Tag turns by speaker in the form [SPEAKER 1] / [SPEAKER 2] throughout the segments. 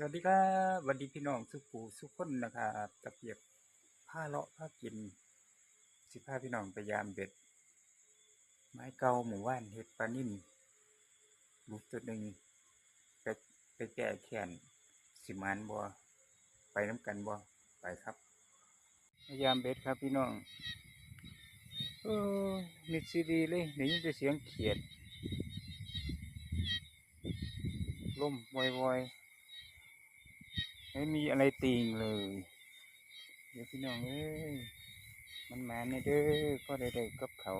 [SPEAKER 1] สวัสดีครับวัสดีพี่น้องสุขูสุขคนนะครับตะเกียบผ้าเลาะผ้ากิน สิผ้าพี่น้องไปยามเบ็ด ไม้เก่าหมู่บ้านเฮ็ดปลานิ่มบุกตัวหนึ่งไปไปแก่แขนสิมานบัวไปน้ำกันบัวไปครับ พยายามเบ็ดครับพี่น้องเออมิดซีดีเลยเดี๋ยวยินแต่เสียงเขียดลมวอยๆ ไม่มีอะไรติงเลย เดี๋ยวพี่น้องเอ้ยมันมาเนี่ยเด้อก็ได้ได้กับเขา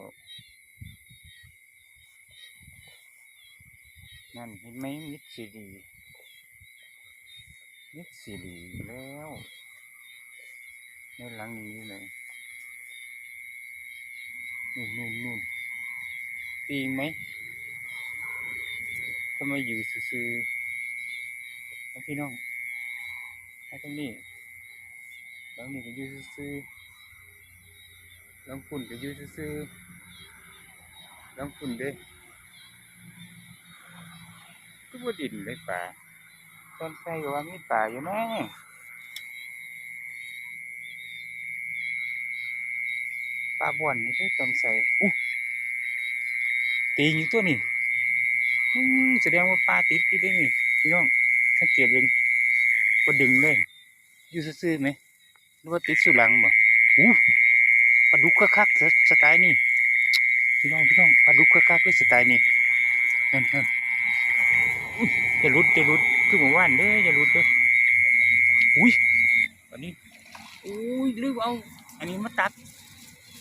[SPEAKER 1] นั่นเห็นไหมมิดซีดีมิดซีดีแล้วในหลังนี้เลยนู่นนู่นนู่นตีงไหมทำไมอยู่ซื่อๆพี่น้อง ไอ้ตรงนี้หลังนี้ก็ยู่ซื่อหลังฝุ่นก็ยู่ซื่อหลังฝุ่นเด้ก็บ่ดินเลยป่าตอนใส่ก็ว่ามีป่าอยู่นะปลาบ่อนนี่ที่ตอนใส่อู้ตีนอยู่ตัวนี้อืมแสดงว่าปลาติดที่ได้นี่พี่น้องสังเกตเบิ่งบ่ดึงเลย อยู่ซื่อๆไหมหรือว่าติดสุหลังบ่อู้ปลาดุกคักๆสสไตล์นี่พี่น้องพี่น้องปลาดุกคักๆเลยสไตล์นี่เห็นเห็นอุ๊ยอย่าหลุดอย่าหลุดคือหมู่บ้านเด้ออย่าหลุดเด้ออุ้ยอันนี้อุ้ยลืมเอาอันนี้มาตัด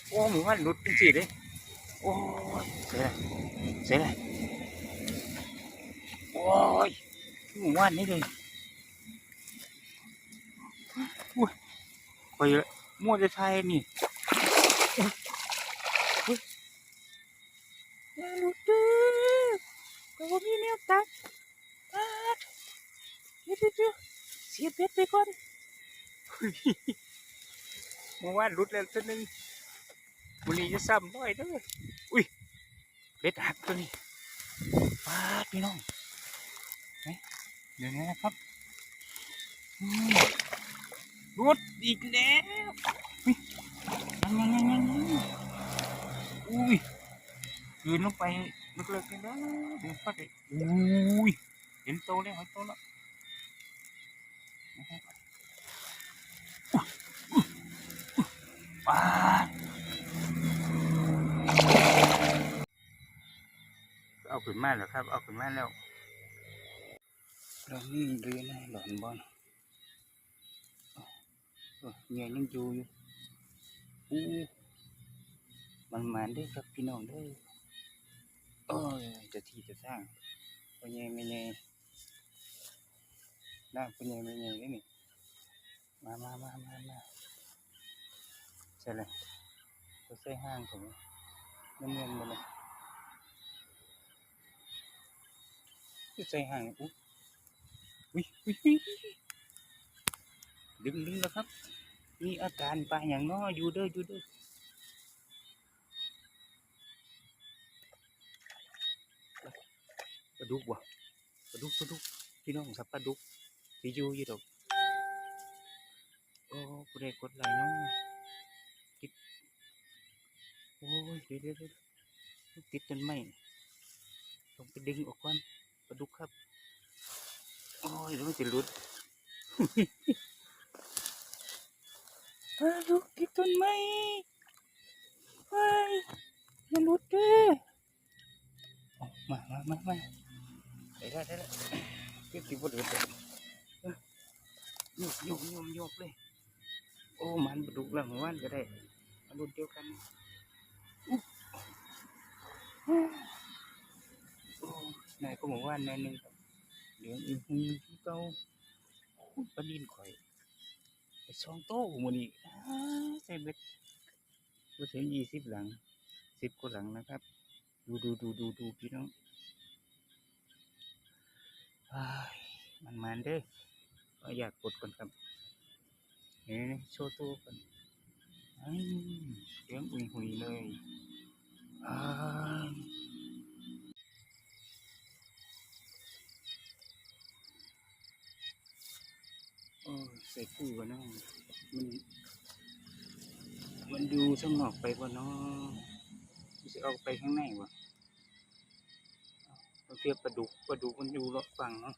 [SPEAKER 1] โอ้หมู่บ้านหลุดจริงๆเลยโอ้ยเสียเลยเสียเลยโอ้ยคือหมู่บ้านนี่เลย ไปมั่วจะใช่นี่อย่าหลุดเด้อแต่ว่ามีแนวตัดตัดเดี๋ยวเดี๋ยวเดี๋ยวเสียบเบ็ดไปก่อนเฮ้ยเมื่อวานหลุดแล้วตัวหนึงวันนี้จะซ้ำด้วยเด้ออุ้ยเบ็ดหักตัวนี้ปาดพี่น้องเฮ้ยเดี๋ยวนี้นะครับอืม รถอีกแล้วอุ๊ยยังยังยังยังยังอุ้ยยืนลงไปลึกๆเลยนะเดี๋ยวฟัดเลยอุ้ยเห็นโตแล้วเห็นโตแล้วปาเอาขึ้นมาแล้วครับ เอาขึ้นมาแล้วเรานี่เรียนหลอนบอล เออเมียยังอยู่อยู่อู้มันมาเด้อครับพี่น้องด้อโอ้ยจะที่จะสร้างพ่อใหญ่ไม่ใหญ่น้าพ่อใหญ่ไม่ใหญ่นี่มามามามามาใช่เลยตัวใส่ห้างผมน้ำเงินมาเลยตัวใส่ห้างอุ๊ยอุ้ยอุ้ยอุ้ย ดึงดึงแล้วครับ มีอาการปลาอย่างน้ออยู่เด้ออยู่เด้อปลาดุกวะปลาดุกปลาดุกพี่น้องสับปลาดุกที่ยูยู่ดอกโอ้ผู้ใดกดไลค์น้องติดโอ้ยเดี๋ยวเดี๋ยวเดี๋ยวติดจนไหมต้องไปดึงออกก่อนปลาดุกครับ โอ้ยเดี๋ยวมันจะหลุด ปลาดุกติดต้นไม้ไปอย่าหลุดเด้อเอามามามามาได้แล้วได้แล้วเก็บติดบนเรือเลยโยกโยกโยกโยกเลย โอ้ มันปลาดุกแล้วเมื่อวานก็ได้มาดุนเดียวกันนายก็เมื่านายหนึ่งเหลืองอีกหูที่เก่าอุ๊ยปลาดินข่อย สองโต๊ะมันอีกอ้าใช่เบ็ดก็ถึงยี่สิบหลังสิบกว่าหลังนะครับ ดูดูดูดูดูพี่น้องมันมันเด้อเอาอยากกดก่อนครับนี่นี่โชว์ตัวกันอ้ยเสียงอุ่นหุยเลย ส่คู่กันนะมัน มันดูสงอกไปบ่เนาะจะเอาไปข้างในวะบางทีปลาดุกปลาดุกมันอยู่รอบฝั่งเนาะ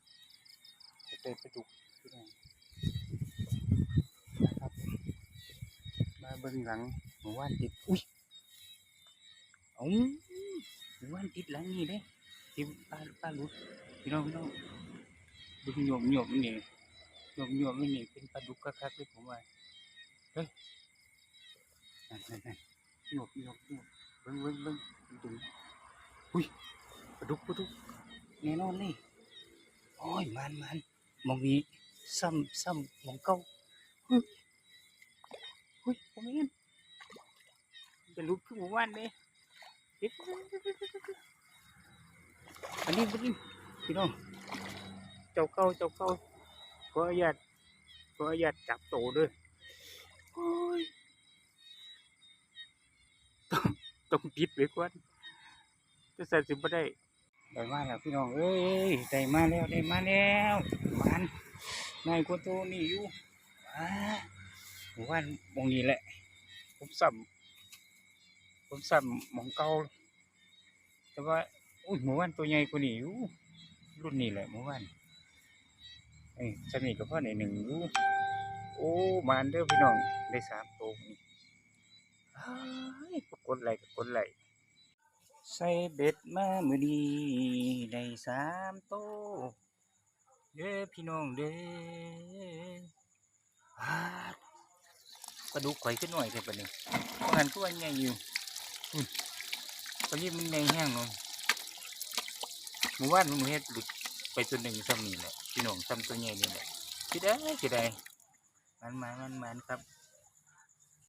[SPEAKER 1] จะไปปลาดุกที่ไหนนะครับมาเบิ่งหลังหมู่บ้านติดอุ้ยเอ้าหมู่บ้านติดหลังนี่เด้ที่ป้าป้าลุดพี่น้องพี่น้องดึงโยมโยมนี่ ยมโยมนี่เป็นปลาดุกคักๆเลยผมว่าเฮ้ยนั่นนั่นนั่นโยกโยกโยกเบิ่งเบิ่งเบิ่งมันดึงอุ้ยปลาดุกปลาดุกแน่นอนนี่โอ้ยมันมันมองนี้ซ้ำซ้ำมองเก่าเฮ้ยเฮ้ยผมเห็นเป็นรูปขึ้นหมู่บ้านเลยเฮ็ดอันนี้เป็นพี่น้องเจ้าเก่าเจ้าเก่า ออนุญาตขออนุญาตจับโตเด้วยโอ้ยต้องต้องปิดไว้ก่อนจะใส่สิบ่ได้ได้มาแล้วพี่น้องเอ้ยได้มาแล้วได้มาแล้วมันนายกว่าตัวนี่อยู่อ่าหมู่บ้านหมองนี้แหละ ผมซ้ำผมซ้ำหมองเก่าแต่ว่าอุ้ยหมู่บ้านตัวใหญ่กว่านี้อยู่รุ่นนี้แหละหมู่บ้าน เอ้ยสนิทกับพ่อในหนึ่งอยู่โอ้มานเด้อพี่น้องได้สามตัวนี่อ้ายกดไหลกกดไหลใส่เบ็ดมามือนี้ได้สามตัวเด้อพี่น้องเด้ออ้าวกระดูกข่อยขึ้นหน่อยเถอะปะนี่เพราะงั้นก็ว่าใหญ่อยู่อุ้ยตอนนี้มันใหญ่แห้งเนาะหมู่บ้านมึงเฮ็ดหลุดไปตัวหนึ่งซ้ำนี่แหละพี่น้องซ้ำตัวใหญ่นี่แหละคิดได้คิดได้มันมันมันมันครับ